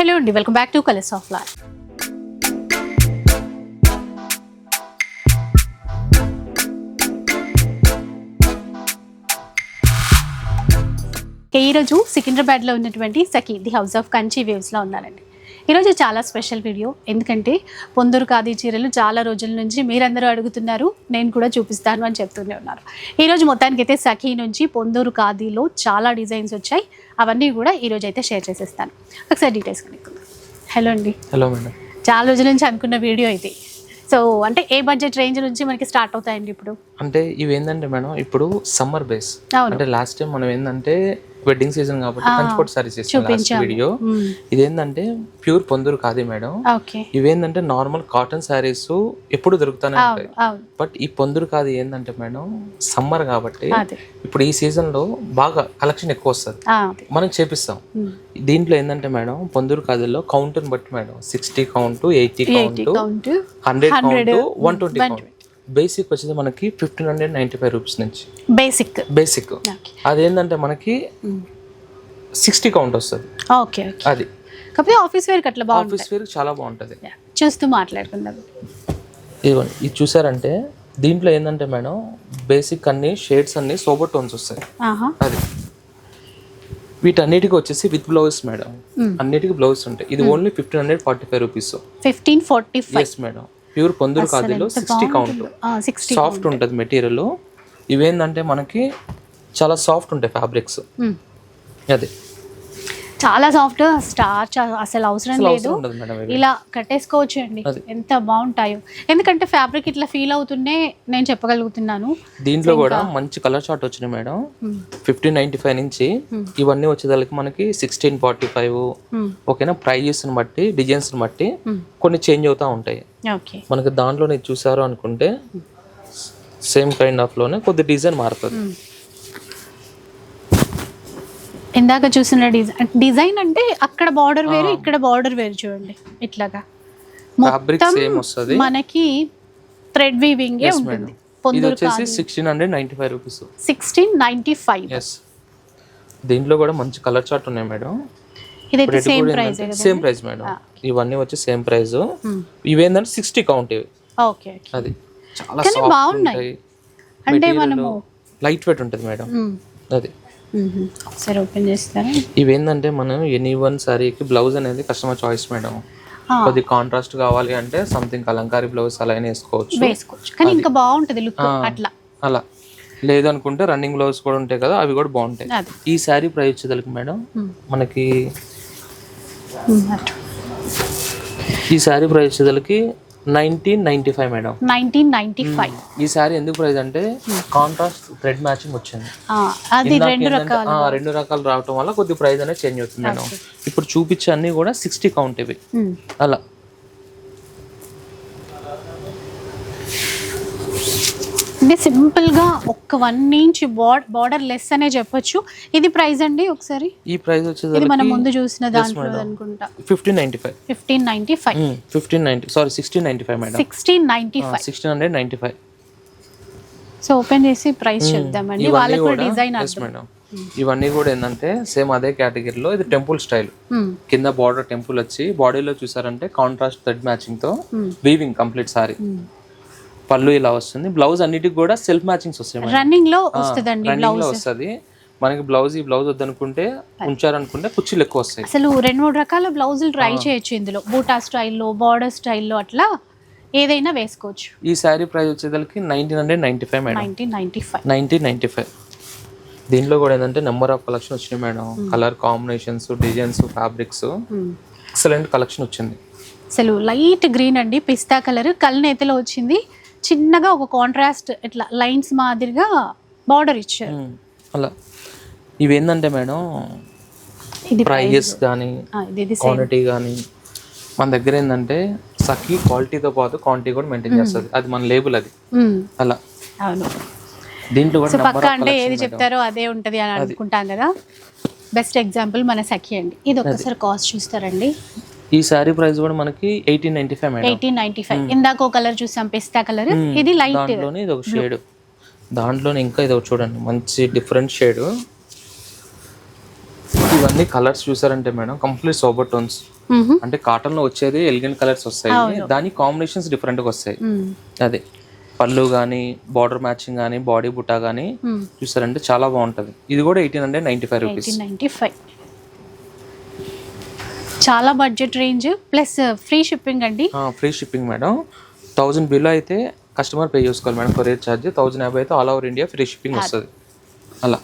Hello అండి welcome back to colours of life. ఈరోజు సికింద్రాబాద్లో ఉన్నటువంటి Sakhi the house of Kanchi వేవ్స్లో ఉన్నానండి ఈరోజు చాలా స్పెషల్ వీడియో. ఎందుకంటే పొందూరు ఖాదీ చీరలు చాలా రోజుల నుంచి మీరందరూ అడుగుతున్నారు నేను కూడా చూపిస్తాను అని చెప్తూనే ఉన్నారు. ఈరోజు మొత్తానికి అయితే సఖీ నుంచి పొందూరు ఖాదీలో చాలా డిజైన్స్ వచ్చాయి. అవన్నీ కూడా ఈరోజు అయితే షేర్ చేసేస్తాను. ఒకసారి డీటెయిల్స్ కనుక్కుందాం. హలో అండి. Hello madam. చాలా రోజుల నుంచి అనుకున్న వీడియో ఇది. సో అంటే ఏ బడ్జెట్ రేంజ్ నుంచి మనకి స్టార్ట్ అవుతాయండి ఇప్పుడు? అంటే ఇవి ఏంటంటే మేడం ఇప్పుడు సమ్మర్ బేస్. అంటే లాస్ట్ టైం మనం ఏంటంటే వెడ్డింగ్ సీజన్ కాబట్టి కంచిపోట్ సారీస్ చూపించాము. వీడియో ఇదేంటంటే ప్యూర్ పొందూరు కాదు మేడం. ఇవేంటంటే నార్మల్ కాటన్ శారీస్ ఎప్పుడు దొరుకుతానే ఉంటాయి. బట్ ఈ పొందూరు కాదు ఏంటంటే మేడం సమ్మర్ కాబట్టి ఇప్పుడు ఈ సీజన్లో బాగా కలెక్షన్ ఎక్కువ వస్తుంది. మనం చేపిస్తాం. దీంట్లో ఏంటంటే మేడం పొందూరు కాదులో కౌంట్ బట్టి madam sixty count eighty count hundred count one twenty count basic వచ్చేది మనకి fifteen hundred ninety five rupees నుంచి. బేసిక్. బేసిక్. అదేంటంటే మనకి సిక్స్టీ కౌంట్ వస్తుంది. ఓకే అది. కాకపోతే ఆఫీస్ వేర్కి అట్లా బాగుంటుంది ఆఫీస్ వేర్ చాలా బాగుంటుంది. చూస్తూ మాట్లాడుకుందాం. ఇదిగోండి ఇది చూసారంటే దీంట్లో ఏంటంటే మేడం బేసిక్ అన్ని షేడ్స్ అన్ని సోబర్ టోన్స్ వస్తాయి. అది. వీటన్నిటికి వచ్చేసి విత్ బ్లౌజ్ మేడం. అన్నిటికీ బ్లౌజ్ ఉంటాయి. ఇది only fifteen hundred forty five rupees. Fifteen forty five. Madam. Pure Ponduru కాదులో sixty count. Soft ఉంటుంది మెటీరియల్ ఇవేంటంటే మనకి చాలా సాఫ్ట్ ఉంటాయి ఫ్యాబ్రిక్స్ అది. చాలా సాఫ్ట్ స్టార్చ్ అసలు అవసరం లేదు. ఇలా కట్టేసుకోవచ్చు అండి. ఎంత బాగుంటాయో. ఎందుకంటే ఫ్యాబ్రిక్ ఇట్లా ఫీల్ అవుతుండే నేను చెప్పగలుగుతున్నాను. దీంట్లో కూడా మంచి కలర్ చార్ట్ వచ్చినాయి మేడం. ఫిఫ్టీన్ నైన్టీ ఫైవ్ నుంచి ఇవన్నీ వచ్చేదానికి మనకి సిక్స్టీన్ ఫార్టీ ఫైవ్. ఓకేనా? ప్రైజెస్ని బట్టి డిజైన్స్ని బట్టి కొన్ని చేంజ్ అవుతూ ఉంటాయి. మనకి దాంట్లో మీరు చూసారు అనుకుంటే సేమ్ కైండ్ ఆఫ్లోనే కొద్ది డిజైన్ మారుతుంది. ఇందాక చూసిన డిజైన్ డిజైన్ అంటే అక్కడ బార్డర్ వేరు ఇక్కడ బార్డర్ వేరు చూడండి ఇట్లాగా. ఫ్యాబ్రిక్ సేమ్ వస్తుంది. మనకి థ్రెడ్ వీవింగ్ ఉంటుంది. ఇది వచ్చేసి sixteen hundred ninety five rupees sixteen ninety five దీంట్లో కూడా మంచి కలర్ చార్ట్ ఉన్నాయి మేడం ఇదైతే same price same price madam ఇవన్నీ వచ్చి సేమ్ ప్రైస్ ఇవేంటంటే సిక్స్టీ కౌంట్ ఇవి. ఓకే అది. చాలా బాగున్నాయి. అంటే మనము లైట్ వెయిట్ ఉంటుంది మేడం. అది. మ్మ్. ఒకసారి ఓపెన్ చేస్తారా? ఇవేంటంటే మనం ఎనీ వన్ సారీకి బ్లౌజ్ అనేది కస్టమర్ చాయిస్ మేడం. కొద్ది కాంట్రాస్ట్ కావాలి అంటే సంథింగ్ కలంకారీ బ్లౌజ్ అలా వేసుకోవచ్చు. వేసుకోవచ్చు. కానీ ఇంకా బాగుంటది లుక్ అట్లా. అలా. లేదనుకుంటే రన్నింగ్ బ్లౌజ్ కూడా ఉంటాయి కదా అవి కూడా బాగుంటాయి. ఈ శారీ ప్రైస్ వచ్చేదానికి మేడం మనకి ఈ శారీ ప్రైస్ వచ్చేదానికి nineteen ninety five madam. Nineteen ninety five ఈ శారీ ఎందుకు ప్రైస్ అంటే కాంట్రాస్ట్ థ్రెడ్ మ్యాచింగ్ వచ్చింది. అది రెండు రకాలు. రెండు రకాలు రావటం వల్ల కొద్ది ప్రైస్ అనేది చేంజ్ అవుతుంది మేడం. ఇప్పుడు చూపించే అన్ని కూడా సిక్స్టీ కౌంట్ ఇవి. మ్మ్. అలా. ఇది సింపుల్గా ఒక్క వన్ ఇంచ్ బార్డర్ లెస్ అనే చెప్పొచ్చు. ఇది ప్రైస్ అండి ఒకసారి? ఈ ప్రైస్ ఇది వచ్చేసరికి మనం ముందు చూసిన దాంట్లో అనుకుంటా. Fifteen ninety five fifteen ninety five fifteen ninety sorry sixteen ninety five madam sixteen ninety five sixteen hundred ninety five so open చేసి ప్రైస్ చెప్దామండి ఇవన్నీ వాళ్ళకి డిజైన్ మేడం ఇవన్నీ కూడా ఏంటంటే సేమ్ అదే కేటగిరీలో ఇది టెంపుల్ స్టైల్ Hmm. కింద బార్డర్ టెంపుల్ వచ్చి బాడీలో చూసారంటే కాంట్రాస్ట్ థ్రెడ్ మ్యాచింగ్తో వీవింగ్ కంప్లీట్ సారీ పళ్ళు ఇలా వస్తుంది. బ్లౌజ్ అన్నిటికి కూడా సెల్ఫ్ మ్యాచింగ్స్ వస్తాయి రన్నింగ్లో వస్తుందండి రన్నింగ్లో వస్తుంది. మనకి బ్లౌజ్ ఈ బ్లౌజ్ వద్దనుకుంటే ఉంచారనుకుంటే కుర్చీలు ఎక్కువ వస్తాయి. అసలు రెండు మూడు రకాల బ్లౌజులు ట్రై చేయొచ్చు ఇందులో. బూటా స్టైల్లో బార్డర్ స్టైల్లో అట్లా ఏదైనా వేసుకోవచ్చు. ఈ శారీ ప్రైస్ వచ్చేదానికి nineteen hundred ninety five madam. Nineteen ninety five. Nineteen ninety five. దీంట్లో కూడా ఏంటంటే నెంబర్ ఆఫ్ కలెక్షన్ వచ్చినాయి madam. Colour combinations designs fabrics. Excellent collection వచ్చింది. అసలు లైట్ గ్రీన్ అండి. పిస్తా కలర్. కళ్ళనేతలో వచ్చింది. చిన్నగా ఒక కాంట్రాస్ట్ ఇట్లా లైన్స్ మాదిరిగా బార్డర్ ఇచ్చారు. అలా. ఇవి ఏంటంటే మేడం ఇది ప్రైజెస్ కానీ క్వాంటిటీ కానీ మన దగ్గర ఏంటంటే సఖీ క్వాలిటీతో పాటు క్వాంటిటీ కూడా మెయింటైన్ చేస్తుంది. అది మన లేబుల్ అది. అలా. అవును. దీంట్లో కూడా పక్క అంటే ఏది చెప్తారో అదే ఉంటది అని అనుకుంటాం కదా. బెస్ట్ ఎగ్జాంపుల్ మన సఖి అండి. ఇది ఒక్కసారి కాస్ట్ చూస్తారండి. ఈ శారీ ప్రైస్ కూడా మనకి eighteen ninety five eighteen ninety five ఇందాక ఒక కలర్ చూసాం పిస్తా కలర్? ఇది లైట్ దాంట్లోనే ఇది ఒక షేడ్ దాంట్లోనే ఇంకా ఇది చూడండి. మంచి డిఫరెంట్ షేడ్ ఇవన్నీ కలర్స్ చూసారంటే మేడం కంప్లీట్ సోబర్ టోన్స్. అంటే కాటన్లో వచ్చేది ఎలిగెంట్ కలర్స్ వస్తాయి. దాని కాంబినేషన్స్ డిఫరెంట్గా వస్తాయి. అదే. పళ్ళు కానీ బార్డర్ మ్యాచింగ్ కానీ బాడీ బుట్టా కానీ. చూసారంటే చాలా బాగుంటది. ఇది కూడా eighteen hundred ninety five rupees eighteen ninety five చాలా budget range plus free shipping అండి. Free shipping madam thousand bill అయితే కస్టమర్ పే చేసుకోవాలి మేడం కొరియర్ ఛార్జ్ థౌజండ్ యాభై అయితే all over India free shipping వస్తుంది. అలా.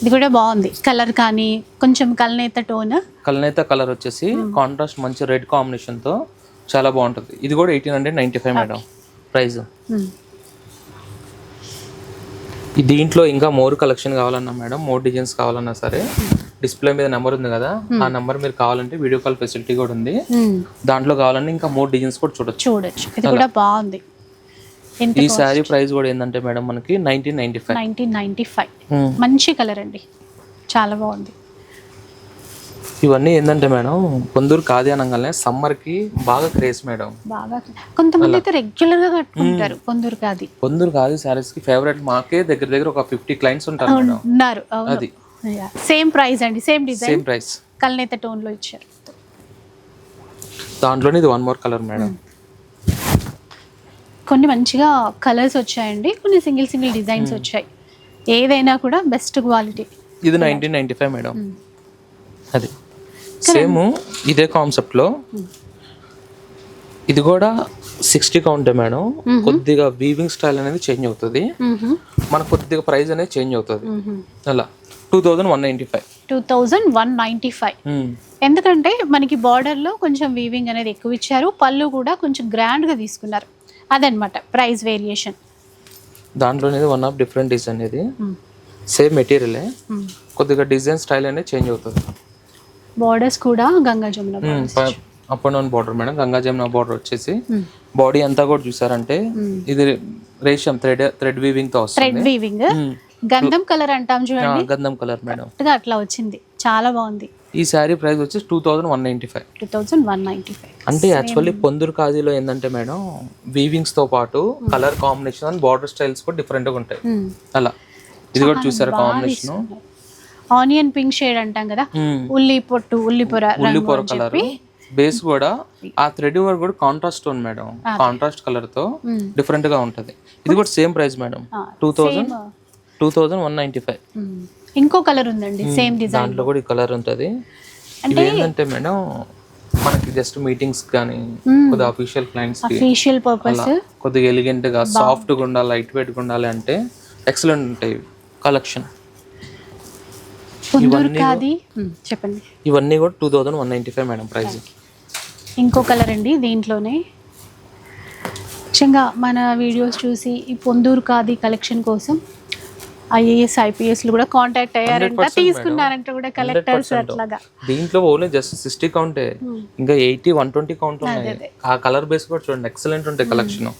ఇది కూడా బాగుంది. కలర్ కానీ కొంచెం కలనేత టోన్ కలనేత కలర్ వచ్చేసి కాంట్రాస్ట్ మంచి రెడ్ కాంబినేషన్తో చాలా బాగుంటుంది. ఇది కూడా eighteen hundred ninety five madam price దీంట్లో ఇంకా మోర్ కలెక్షన్ కావాలన్నా మేడం మోర్ డిజైన్స్ కావాలన్నా సరే డిస్ప్లే మీద నెంబర్ ఉంది కదా ఆ నెంబర్ మీరు కావాలంటే వీడియో కాల్ ఫెసిలిటీ కూడా ఉంది. దాంట్లో కావాలంటే ఇంకా మోర్ డిజైన్స్ కూడా చూడొచ్చు. చూడొచ్చు. ఇది కూడా బాగుంది. ఈ శారీ ప్రైస్ కూడా ఏంటంటే మేడం మనకి nineteen ninety five. Nineteen ninety five. మంచి కలర్ అండి. చాలా బాగుంది. ఇవన్నీ ఏంటంటే మేడం కొందరు కాదు అనగానే సమ్మర్కి బాగా క్రేజ్ మేడం. బాగా కొంతమంది అయితే రెగ్యులర్గా కట్టుకుంటారు కొందరు కాదు. కొందరు కాదు శారీస్కి ఫేవరెట్ మాకే దగ్గర దగ్గర ఒక ఫిఫ్టీ క్లయింట్స్ ఉంటారు మేడం. ఉన్నారు. అది. సేమ్ ప్రైస్ అండి సేమ్ డిజైన్ సేమ్ ప్రైస్ కలనేత టోన్లో ఇచ్చారు. దాంట్లోనే ఇది వన్ మోర్ కలర్ మేడం కొన్ని మంచిగా కలర్స్ వచ్చాయండి కొన్ని సింగిల్ సింగిల్ డిజైన్స్ వచ్చాయి. ఏదైనా కూడా బెస్ట్ క్వాలిటీ ఇది నైన్టీన్ నైన్టీ ఫైవ్ మేడం అది. సేమ్ ఇదే కాన్సెప్ట్లో. ఇది కూడా సిక్స్టీ కౌంటే మేడం కొద్దిగా వీవింగ్ స్టైల్ అనేది చేంజ్ అవుతుంది. మనకు కొద్దిగా ప్రైస్ అనేది చేంజ్ అవుతుంది. అలా. Two thousand one ninety five two thousand one ninety five ఎందుకంటే మనకి బార్డర్లో కొంచెం వీవింగ్ అనేది ఎక్కువ ఇచ్చారు పళ్ళు కూడా కొంచెం గ్రాండ్గా తీసుకున్నారు. అదనమాట ప్రైస్ వేరియేషన్ దాంట్లో అనేది వన్ ఆఫ్ డిఫరెంట్ డిజైన్ ఇది. సేమ్ మెటీరియలే కొద్దిగా డిజైన్ స్టైల్ అనేది చేంజ్ అవుతుంది. బార్డర్స్ కూడా Ganga Jamuna up and down border madam. Ganga Jamuna border వచ్చేసి బాడీ అంతా కూడా చూసారంటే ఇది రేషం థ్రెడ్ థ్రెడ్ వీవింగ్తో థ్రెడ్ వీవింగ్ గంధం కలర్ అంటాం చూడండి. గంధం కలర్ మేడం. అట్లా వచ్చింది. చాలా బాగుంది. ఈ శారీ ప్రైస్ వచ్చేసి two thousand one ninety five two thousand one ninety five అంటే యాక్చువల్లీ పొందూరు కాజీలో ఏంటంటే మేడం వీవింగ్స్తో పాటు కలర్ కాంబినేషన్ బార్డర్ స్టైల్స్ కూడా డిఫరెంట్గా ఉంటాయి. అలా. ఇది కూడా చూసారా కాంబినేషన్ ఆనియన్ పింక్ షేడ్ అంటాం కదా. ఉల్లి పొట్టు ఉల్లి పొర ఉల్లి పొర కలర్. బేస్ కూడా ఆ థ్రెడ్ వర్క్ కూడా కాంట్రాస్ట్ స్టోన్ మేడం. కాంట్రాస్ట్ కలర్తో. డిఫరెంట్గా ఉంటది. ఇది కూడా same price madam. Two thousand same, two thousand one ninety five. ఇంకో కలర్ ఉందండి సేమ్ డిజైన్. దాంట్లో కూడా ఈ కలర్ ఉంటది. ఏంటంటే మేడం మనకి జస్ట్ మీటింగ్స్ కానీ కొద్దిగా అఫీషియల్ క్లయింట్స్కి ఫేషియల్ పర్పస్ కొద్దిగా ఎలిగెంట్గా సాఫ్ట్గా ఉండాలి లైట్ వెయిట్గా ఉండాలి అంటే ఎక్సలెంట్ ఉంటాయి కలెక్షన్ మ్మ్, చెప్పండి. ఇవన్నీ కూడా two thousand one ninety five madam price ఇంకో కలర్ అండి దీంట్లోనే. ముఖ్యంగా మన వీడియోస్ చూసి ఈ పొందూరు కాది కలెక్షన్ కోసం ఐఏఎస్ ఐపీఎస్లు కూడా కాంటాక్ట్ అయ్యారంట. 100% తీసుకున్నారంట కూడా కలెక్టర్స్ అట్లాగా. దీంట్లో ఓన్లీ జస్ట్ సిక్స్టీ కౌంటే ఇంకా ఎయిటీ వన్ ట్వంటీ కౌంట్ ఉన్నాయి. ఆ కలర్ బేస్ కూడా చూడండి ఎక్సలెంట్ ఉంటాయి కలెక్షన్.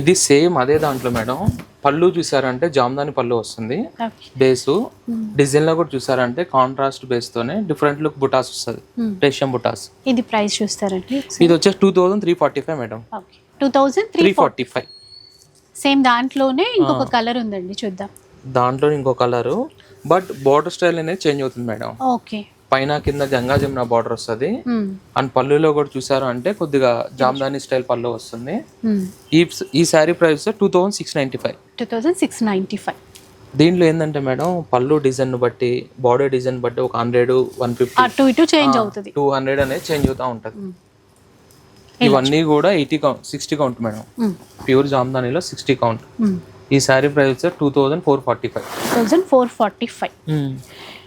ఇది సేమ్ అదే దాంట్లో మేడం. పళ్ళు చూసారంటే జామ్దాని పళ్ళు వస్తుంది. బేసు డిజైన్లో కూడా చూసారంటే కాంట్రాస్ట్ బేస్ తోనే డిఫరెంట్ లుక్ బుటాస్ వస్తుంది. Hmm. రేషియం బుటాస్. ఇది ప్రైస్ చూస్తారండి. ఇది వచ్చేసి two thousand three forty five madam two thousand three three forty five same దాంట్లోనే ఇంకొక కలర్ ఉందండి చూద్దాం. దాంట్లో ఇంకో కలరు. బట్ బార్డర్ స్టైల్ అనేది చేంజ్ అవుతుంది మేడం. ఓకే. పైన కింద గంగా జమున బార్డర్ వస్తుంది. అండ్ పళ్ళులో కూడా చూసారు అంటే కొద్దిగా జామ్దాని స్టైల్ పళ్ళు వస్తుంది. ఈ ఈ sari price two thousand six ninety five two thousand six ninety five దీంట్లో ఏంటంటే మేడం పళ్ళు డిజైన్ బట్టి బాడీ డిజైన్ బట్టి ఒక హండ్రెడ్ వన్ ఫిఫ్టీ. అటు ఇటు చేంజ్ అవుతుంది. టూ హండ్రెడ్ అనేది చేంజ్ అవుతూ ఉంటుంది. ఇవన్నీ కూడా eighty count sixty count madam. Pure జామ్దానిలో sixty count. ఈ sari price two thousand four forty five thousand four forty five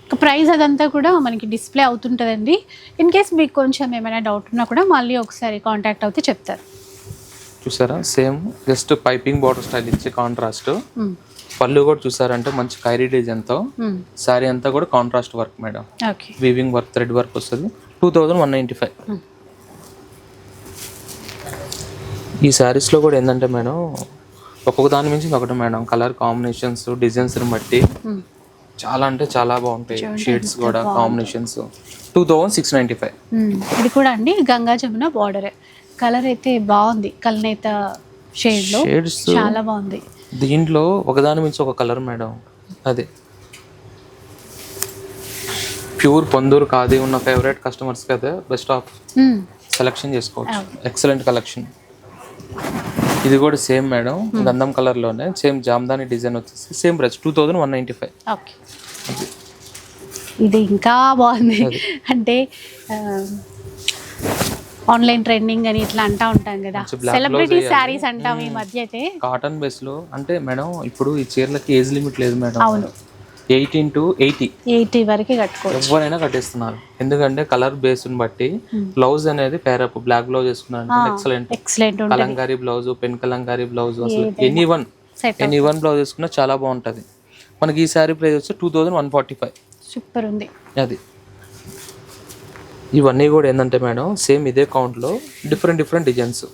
ఇక ప్రైస్ అదంతా కూడా మనకి డిస్ప్లే అవుతుంటుందండి. ఇన్ కేస్ మీకు కొంచెం ఏమైనా డౌట్ ఉన్నా కూడా మళ్ళీ ఒకసారి కాంటాక్ట్ అవుతే చెప్తారు. చూసారా? Same just piping border style ఇచ్చి కాంట్రాస్ట్ మ్మ్. పళ్ళు కూడా చూసారంటే మంచి కైరీ డిజైన్తో. శారీ అంతా కూడా contrast work madam okay weaving work thread work వస్తుంది. Two thousand one ninety five. ఈ శారీస్లో కూడా ఏంటంటే మేడం ఒక్కొక్క దాని మించి ఒకటి మేడం. కలర్ కాంబినేషన్స్ డిజైన్స్ని బట్టి మ్మ్. చాలా అంటే చాలా బాగుంటాయి షేడ్స్ కూడా combinations two thousand six ninety five. ఇది కూడా అండి గంగా జమున బార్డర్ కలర్ అయితే బాగుంది. కల్నేత షేడ్లో షేడ్స్ చాలా బాగుంది. దీంట్లో ఒకదాని మించి ఒక కలర్ మేడం. అదే. ప్యూర్ పొందూరు కాది ఉన్న ఫేవరెట్ కస్టమర్స్కి అయితే బెస్ట్ ఆఫ్. సెలెక్షన్ చేసుకోవచ్చు. ఎక్సలెంట్ కలెక్షన్ ఇది కూడా సేమ్ మేడం గంధం కలర్లోనే సేమ్ జామ్దాని డిజైన్ వచ్చేసి same price two thousand one ninety five okay. ఇది ఇంకా బాగుంది. అంటే ఆన్లైన్ ట్రెండింగ్ అని ఇట్లా అంటా ఉంటాం కదా. సెలబ్రిటీ. శారీస్ అంటాం ఈ మధ్య అయితే. కాటన్ బేస్లో అంటే మేడం ఇప్పుడు ఈ చీరలకి ఏజ్ లిమిట్ లేదు మేడం. అవును. Eighteen to eighty. ఎయిటీ వరకు కట్టుకోవచ్చు. ఎవరైనా కట్టేస్తున్నారు. ఎందుకంటే కలర్ బేస్ని బట్టి బ్లౌజ్ అనేది పేరప్ బ్లాక్ బ్లౌజ్ వేసుకున్నాను excellent excellent kalamkari blouse pen kalamkari blouse అసలు any one any one blouse వేసుకున్నా చాలా బాగుంటుంది. మనకి ఈ శారీ ప్రైస్ వచ్చి two thousand one forty five super ఉంది. అది. ఇవన్నీ కూడా ఏంటంటే మేడం సేమ్ ఇదే కౌంట్లో డిఫరెంట్ డిఫరెంట్ డిజైన్స్.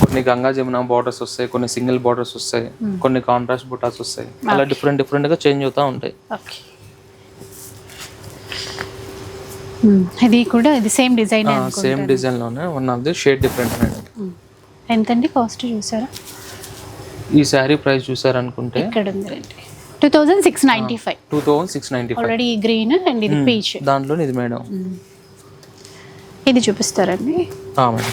కొన్ని గంగా జమున బార్డర్స్ వస్తాయి కొన్ని సింగిల్ బార్డర్స్ వస్తాయి కొన్ని కాంట్రాస్ట్ బుటాస్ వస్తాయి. అలా డిఫరెంట్ డిఫరెంట్గా చేంజ్ అవుతా ఉంటాయి. ఓకే మ్మ్. ఇది కూడా ఇది సేమ్ డిజైన్ సేమ్ డిజైన్లోనే one of the shade different madam ఎంతండి కాస్ట్ చూసారా? ఈ శారీ ప్రైస్ చూసారనుకుంటే ఇక్కడ ఉంది two thousand six ninety five two thousand six ninety five already green and ఇది పీచ్ దాంట్లో ఇది మేడం. ఇది చూపిస్తారండి ఆ, మేడం.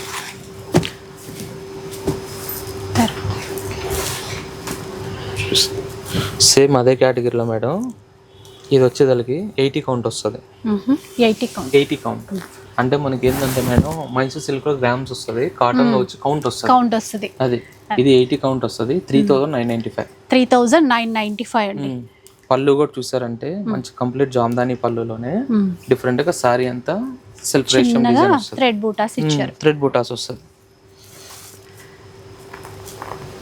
సేమ్ అదే కేటగిరీలో మేడం. ఇది వచ్చేదానికి ఎయిటీ కౌంట్ వస్తుంది. Eighty count. Eighty count. అంటే మనకి ఏంటంటే మేడం మైసూర్ సిల్క్లో గ్రామ్స్ వస్తుంది కాటన్లో వచ్చి కౌంట్ వస్తుంది. కౌంట్ వస్తుంది. అది. ఇది ఎయిటీ కౌంట్ వస్తుంది three thousand nine ninety five. Three thousand nine ninety five అండి. పళ్ళు కూడా చూసారంటే మంచి కంప్లీట్ జామ్దాని పళ్ళులోనే. డిఫరెంట్గా సారీ అంతా సెల్ఫ్ థ్రెడ్ బూటాస్ ఇచ్చారు. థ్రెడ్ బుటాస్ వస్తుంది.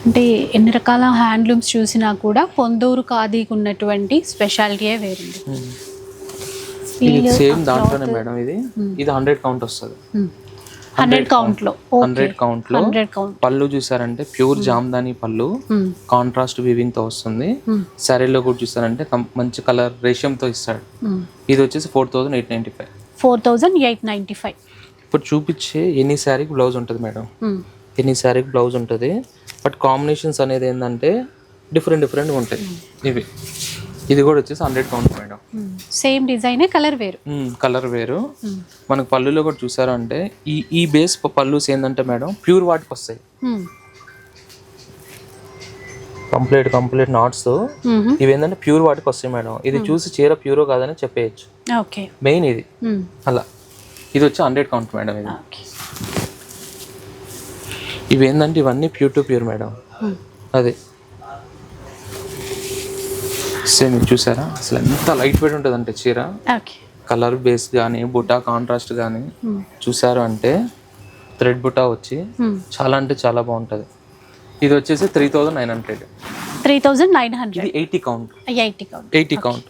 అంటే ఎన్ని రకాల హ్యాండ్లూమ్స్ చూసినా కూడా పొందూరు ఖాదీకి ఉన్నటువంటి స్పెషాలిటీయే వేరుంది సేమ్ దాంట్లోనే మేడం ఇది. ఇది హండ్రెడ్ కౌంట్ వస్తుంది. Hundred count. లో హండ్రెడ్ కౌంట్. లో పళ్ళు చూసారంటే ప్యూర్ జామ్దాని పళ్ళు. కాంట్రాస్ట్ వివింగ్తో వస్తుంది. శారీలో కూడా చూసారంటే మంచి కలర్ రేషియంతో ఇస్తాడు. ఇది వచ్చేసి four thousand eight ninety five. Four thousand eight ninety five. ఇప్పుడు చూపించే ఎనీ శారీకి బ్లౌజ్ ఉంటుంది మేడం? ఎనీ శారీకి బ్లౌజ్ ఉంటుంది? బట్ కాంబినేషన్స్ అనేది ఏంటంటే డిఫరెంట్ డిఫరెంట్ ఉంటాయి. ఇవి. ఇది కూడా వచ్చేసి హండ్రెడ్ కౌంట్ మేడం. సేమ్ డిజైనే కలర్ వేరు. కలర్ వేరు. మనకు పళ్ళులో కూడా చూసారు అంటే ఈ ఈ బేస్ పళ్ళుస్ ఏంటంటే మేడం ప్యూర్ వాటికి వస్తాయి. Complete complete knots. ఇవి ఏంటంటే ప్యూర్ వాటికి వస్తాయి మేడం. ఇది చూసి చీర ప్యూరో కాదని చెప్పేయచ్చు. ఓకే. మెయిన్ ఇది. అలా. ఇది వచ్చి హండ్రెడ్ కౌంట్ మేడం ఇది. ఇవి ఏంటంటే ఇవన్నీ pure to pure madam Hmm. అది. సేమ్ ఇది చూసారా? అసలు ఎంత లైట్ వెయిట్ ఉంటుంది అంటే చీర కలర్ బేస్ కానీ బుటా కాంట్రాస్ట్ కానీ చూసారు అంటే థ్రెడ్ బుటా వచ్చి Hmm. చాలా అంటే చాలా బాగుంటుంది. ఇది వచ్చేసి three thousand nine hundred three thousand nine hundred eighty count eighty count eighty count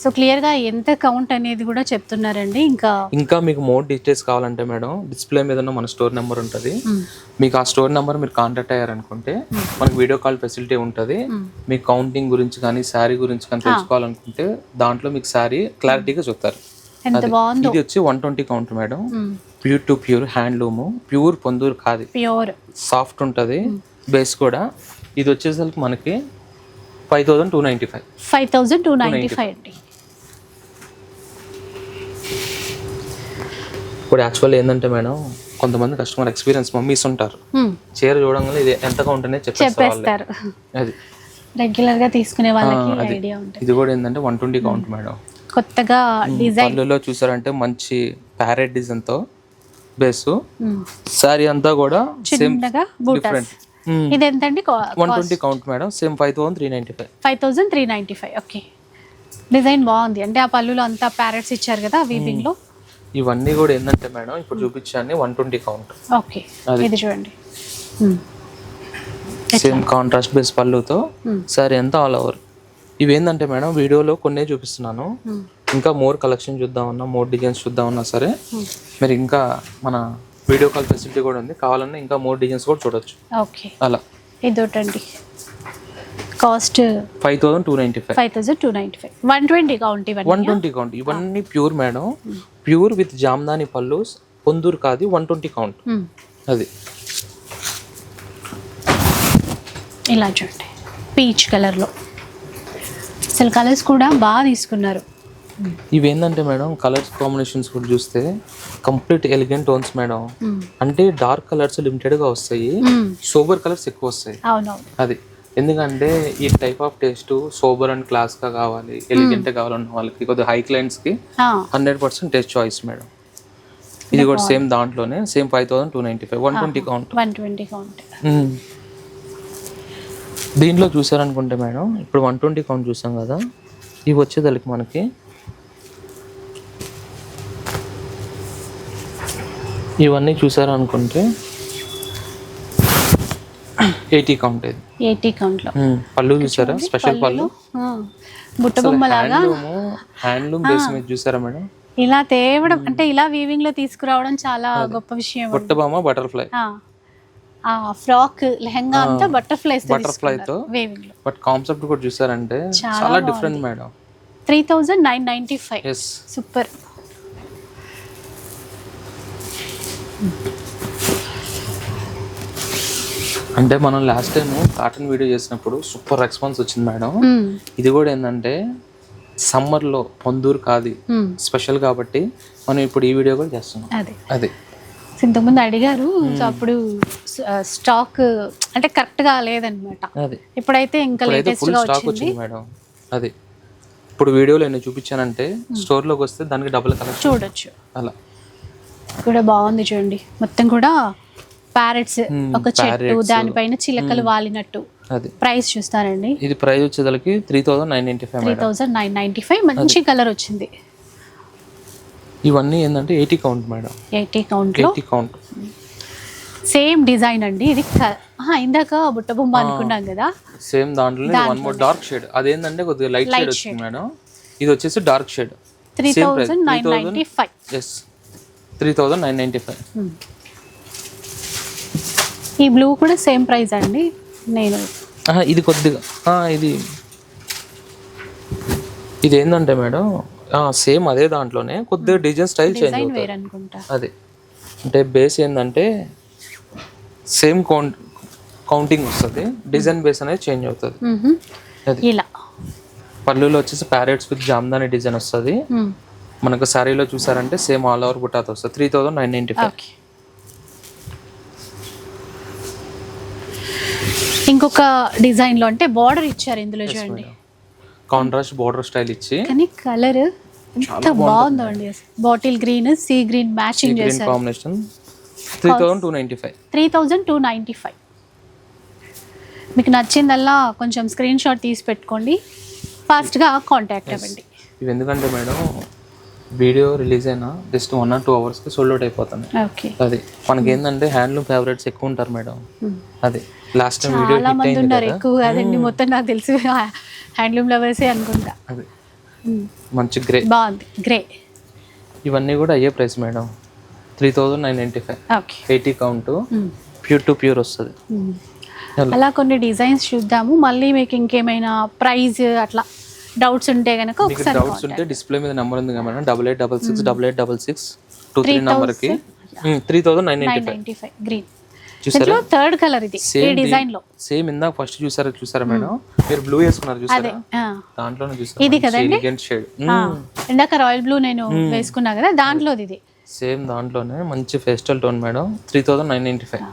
so క్లియర్గా ఎంత కౌంట్ అనేది కూడా చెప్తున్నారండి. ఇంకా ఇంకా మీకు మోర్ డీటెయిల్స్ కావాలంటే మేడం డిస్ప్లే మీద ఉన్న మన స్టోర్ నెంబర్ ఉంటుంది. మీకు ఆ స్టోర్ నెంబర్ మీరు కాంటాక్ట్ అయ్యారనుకుంటే మనకి వీడియో కాల్ ఫెసిలిటీ ఉంటుంది. మీ కౌంటింగ్ గురించి కానీ శారీ గురించి కానీ తెలుసుకోవాలనుకుంటే దాంట్లో మీకు శారీ క్లారిటీగా చెప్తారు బాగుందో. ఇది వచ్చి one twenty count madam pure to pure handloom pure Ponduru khadi. Pure soft ఉంటుంది. బేస్ కూడా. ఇది వచ్చేసరికి మనకి five thousand two ninety five five thousand two ninety five అండి. ఇప్పుడు యాక్చువల్ ఏంటంటే మేడం కొంతమంది కస్టమర్ ఎక్స్పీరియన్స్ మమ్మీస్ ఉంటారు. చీర చూడంగానే ఇది ఎంత కౌంట్ అనేది చెప్పేస్తారు. అది. రెగ్యులర్గా తీసుకునే వాళ్ళకి. ఐడియా ఉంటుంది. ఇది కూడా ఏంటంటే వన్ ట్వంటీ కౌంట్ మేడం. కొత్తగా డిజైన్ పళ్ళులో చూసారంటే మంచి ప్యారెట్ డిజైన్తో బేస్ సారీ అంతా కూడా సేమ్ డిఫరెంట్ ఇది ఎంతండి? One twenty count madam. Same five thousand three ninety five five thousand three ninety five okay design బాగుంది. అంటే ఆ పళ్ళులో అంతా ప్యారెట్స్ ఇచ్చారు కదా వీవింగ్లో? ఇవన్నీ కూడా ఏంటంటే మేడం ఇప్పుడు చూపించాను వన్ ట్వంటీ కౌంట్ ఓకే. ఇది చూడండి. సేమ్ కాంట్రాస్ట్ బేస్ పళ్ళుతో. సారీ అంతా ఆల్ ఓవర్ ఇవి ఏంటంటే మేడం వీడియోలో కొన్నే చూపిస్తున్నాను Hmm. ఇంకా మోర్ కలెక్షన్ చూద్దామన్నా మోర్ డిజైన్స్ చూద్దామన్నా సరే Hmm. మీరు ఇంకా మన వీడియో కాల్ ఫెసిలిటీ కూడా ఉంది కావాలన్నా ఇంకా మోర్ డిజైన్స్ కూడా చూడొచ్చు ఓకే అలా ఇది ఒకటండి cost five thousand two ninety five. Five thousand two ninety five. One twenty count one twenty count ఇవన్నీ pure madam pure with Jamdani పళ్ళు పొందూరు కాదు వన్ ట్వంటీ కౌంట్ Hmm. అది. ఇలా చూడండి. పీచ్ కలర్లో అసలు కలర్స్ కూడా బాగా తీసుకున్నారు. ఇవి ఏంటంటే మేడం కలర్స్ కాంబినేషన్స్ కూడా చూస్తే కంప్లీట్ ఎలిగెంట్ టోన్స్ మేడం అంటే డార్క్ కలర్స్ లిమిటెడ్గా వస్తాయి. సోబర్ కలర్స్ ఎక్కువ వస్తాయి. అది. ఎందుకంటే ఈ type of taste sober and క్లాస్గా కావాలి ఎలిగెంట్ కావాలన్న వాళ్ళకి కొద్దిగా హై క్లయింట్స్కి ఆ, hundred percent taste choice madam ఇది కూడా సేమ్ దాంట్లోనే same five thousand two ninety five one twenty count one twenty count దీంట్లో చూసారనుకుంటే మేడం ఇప్పుడు వన్ ట్వంటీ కౌంట్ చూసాం కదా ఇవి వచ్చేదానికి మనకి ఇవన్నీ చూసారనుకుంటే ఎయిటీ కౌంట్ ఇది ఎయిటీ కౌంట్లో పళ్ళు చూసారా? స్పెషల్ పళ్ళు. బుట్ట బొమ్మలాగా. హ్యాండ్లూమ్ హ్యాండ్లూమ్ బేస్ మీద చూసారా మేడం? ఇలా తేవడం అంటే ఇలా వీవింగ్లో తీసుకురావడం చాలా గొప్ప విషయం బుట్ట బొమ్మ బటర్ఫ్లై ఆ, ఫ్రాక్ లెహంగా అంతా బటర్ఫ్లైస్ బటర్ఫ్లై తో. వేవింగ్లో. బట్ కాన్సెప్ట్ కూడా చూసారంటే చాలా different madam. Three thousand nine ninety five super అంటే మనం లాస్ట్ టైం కాటన్ వీడియో చేసినప్పుడు సూపర్ రెస్పాన్స్ వచ్చింది మేడం. ఇది కూడా ఏంటంటే సమ్మర్లో పొందూరు కాది. స్పెషల్ కాబట్టి మనం ఇప్పుడు ఈ వీడియో కూడా చేస్తున్నాం. అదే. ఇంతకుముందు అడిగారు అప్పుడు స్టాక్ అంటే కరెక్ట్గా లేదనమాట. ఇప్పుడైతే ఇంకా లేటెస్ట్గా స్టాక్ వచ్చింది. మేడం. అది. ఇప్పుడు వీడియోలో ఎన్ని చూపించానంటే స్టోర్లోకి వస్తే దానికి డబుల్ కలెక్షన్ చూడొచ్చు. అలా. కూడా బాగుంది చూడండి. మొత్తం కూడా ప్యారెట్స్ Hmm, ఒక చెట్టు. దానిపైన చిలకలు వాలినట్టు. అది. ప్రైస్ చూస్తారండి ఇది ప్రైస్ వచ్చేదానికి three thousand nine ninety five three thousand nine ninety five మంచి కలర్ వచ్చింది. ఇవన్నీ ఏంటంటే eighty count madam eighty count eighty count same design అండి. ఇది ఇందాక బుట్ట బొమ్మ అనుకున్నాం కదా. సేమ్ దాంట్లో వన్ మోర్ డార్క్ షేడ్ అదేంటంటే కొద్దిగా లైట్ షేడ్ వచ్చింది మేడం ఇది వచ్చేసి dark shade three thousand nine ninety five yes three thousand nine ninety five ఈ బ్లూ కూడా సేమ్ ప్రైస్ అండి. నేను ఇది కొద్దిగా. ఇది. ఇది ఏంటంటే మేడం? సేమ్ అదే దాంట్లోనే కొద్దిగా డిజైన్ స్టైల్ చేంజ్ అది. అంటే బేస్ ఏంటంటే సేమ్ కౌంట్ కౌంటింగ్ వస్తుంది. డిజైన్ బేస్ అనేది చేంజ్ అవుతుంది. ఇలా. పళ్ళులో వచ్చేసి ప్యారెట్స్ విత్ జామ్దాని డిజైన్ వస్తుంది. మనకు శారీలో చూసారంటే సేమ్ ఆల్ ఓవర్ బుట్టాతో వస్తుంది. Three thousand nine ninety five. ఇంకొక డిజైన్లో అంటే బార్డర్ ఇచ్చారు ఇందులో చూడండి. కాంట్రాస్ట్ బోర్డర్ స్టైల్ ఇచ్చి. కానీ కలర్ ఎంత బాగుందో అండి. Bottle green sea green matching చేశారు. Combination three thousand two ninety five three thousand two ninety five మీకు నచ్చిందల్లా కొంచెం స్క్రీన్ షాట్ తీసి పెట్టుకోండి. ఫాస్ట్గా కాంటాక్ట్ అవ్వండి. ఇవి ఎందుకంటే మేడం వీడియో రిలీజ్ అయినా జస్ట్ వన్ ఆర్ టూ అవర్స్కి సోల్డ్ అవుట్ అయిపోతుంది. ఓకే. అది. మనకి ఏంటంటే హ్యాండ్లూమ్ ఫేవరెట్స్ ఎక్కువ ఉంటారు మేడం. అది. లాస్ట్ టైం వీడియో చాలా మంది కదా. ఎక్కువ కాదండి. మొత్తం నాకు తెలుసు హ్యాండ్లూమ్ లవర్సే అనుకుంటా. అది. మంచి గ్రే బాగుంది. గ్రే ఇవన్నీ కూడా అయ్యే price madam. Three thousand nine ninety five okay. Eighty count pure to pure వస్తుంది. అలా. అలా కొన్ని డిజైన్స్ చూద్దాము. మళ్ళీ మీకు ఇంకేమైనా ప్రైజ్ అట్లా డౌట్స్ ఉంటే కనుక మీకు ఒకసారి డౌట్స్ ఉంటే డిస్ప్లే మీద నెంబర్ ఉంది కదా madam double eight double six double eight double six two three నెంబర్కి three thousand nine ninety five green చూసారా? థర్డ్ కలర్ ఇది ఈ సేమ్ డిజైన్లో. సేమ్ ఇందాక ఫస్ట్ చూసారా చూసారా మేడం? మీరు బ్లూ వేసుకున్నారు చూసారా. దాంట్లోనే ఇది చూసారా కదండి? ఎలిగెంట్ షేడ్ ఆ. ఇందాక రాయల్ బ్లూ నేను వేసుకున్నా కదా దాంట్లోది ఇది. సేమ్ దాంట్లోనే మంచి pastel tone madam three thousand nine ninety five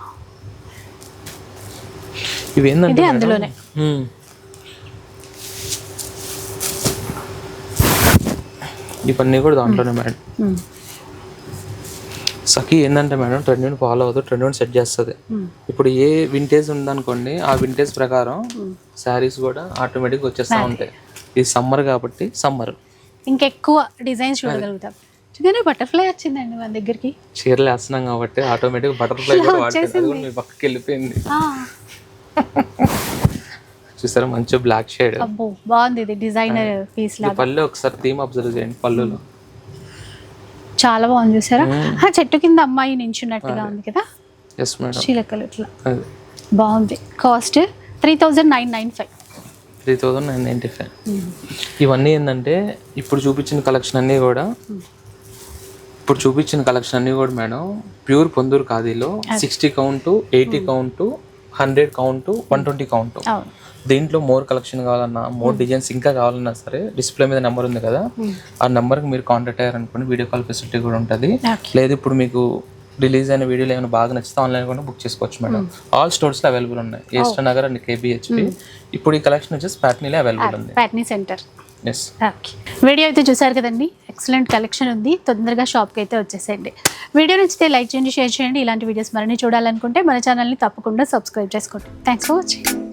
ఇవి ఏంటంటే ఇది అందులోనే. ఇవన్నీ కూడా దాంట్లోనే మేడం. సఖీ ఏంటంటే మేడం ట్రెండ్ ఫాలో అవుతూ ట్రెండ్ సెట్ చేస్తుంది. ఇప్పుడు ఏ వింటేజ్ ఉందనుకోండి ఆ వింటేజ్ ప్రకారం శారీస్ కూడా ఆటోమేటిక్గా వచ్చేస్తూ ఉంటాయి. ఇది సమ్మర్ కాబట్టి సమ్మర్ ఇంకెక్కువ డిజైన్స్ చూడగలుగుతాం. చూడండి బటర్ఫ్లై వచ్చిందండి మన దగ్గరికి. చీరలు వేస్తున్నాం కాబట్టి ఆటోమేటిక్ బటర్ఫ్లై కూడా మీ పక్కకి వెళ్ళిపోయింది. చూసారా? మంచి బ్లాక్ షేడ్ అబ్బో బాగుంది ఇది డిజైనర్ పీస్ లాగా. పళ్ళు ఒకసారి థీమ్ అబ్జర్వ్ చేయండి పళ్ళులో. చాలా బాగుంది చూసారా? చెట్టు కింద అమ్మాయి నించున్నట్టుగా ఉంది కదా? ఎస్ మేడం చీలకలు ఇట్లా. బాగుంది. Cost three thousand nine nine five three thousand nine ninety five ఇవన్నీ ఏంటంటే ఇప్పుడు చూపించిన కలెక్షన్ అన్నీ కూడా ఇప్పుడు చూపించిన కలెక్షన్ అన్నీ కూడా madam pure Ponduru ఖాదీలో sixty count eighty count hundred count one twenty count దీంట్లో మోర్ కలెక్షన్ కావాలన్నా మోర్ డిజైన్స్ ఇంకా కావాలన్నా సరే డిస్ప్లే మీద నెంబర్ ఉంది కదా ఆ నెంబర్కి మీరు కాంటాక్ట్ అయ్యారనుకోండి వీడియో కాల్ ఫెసిలిటీ కూడా ఉంటుంది. లేదు ఇప్పుడు మీకు రిలీజ్ అయిన వీడియోలు ఏమైనా బాగా నచ్చితే ఆన్లైన్ కూడా బుక్ చేసుకోవచ్చు మేడం. ఆల్ స్టోర్స్లో అవైలబుల్ ఉన్నాయి. ఏస్టర్ నగర్ అండ్ కేబిహెచ్పి ఇప్పుడు ఈ కలెక్షన్ వచ్చేసి ప్యాట్నీలో అవైలబుల్ ఉంది. ప్యాట్నీ సెంటర్ ఎస్ వీడియో అయితే చూసారు కదండి? ఎక్సలెంట్ కలెక్షన్ ఉంది. తొందరగా షాప్కి అయితే వచ్చేసేయండి. వీడియో నచ్చితే లైక్ చేయండి షేర్ చేయండి. ఇలాంటి వీడియోస్ మరిన్ని చూడాలనుకుంటే మన ఛానల్ని తప్పకుండా సబ్స్క్రైబ్ చేసుకోండి. Thanks for watching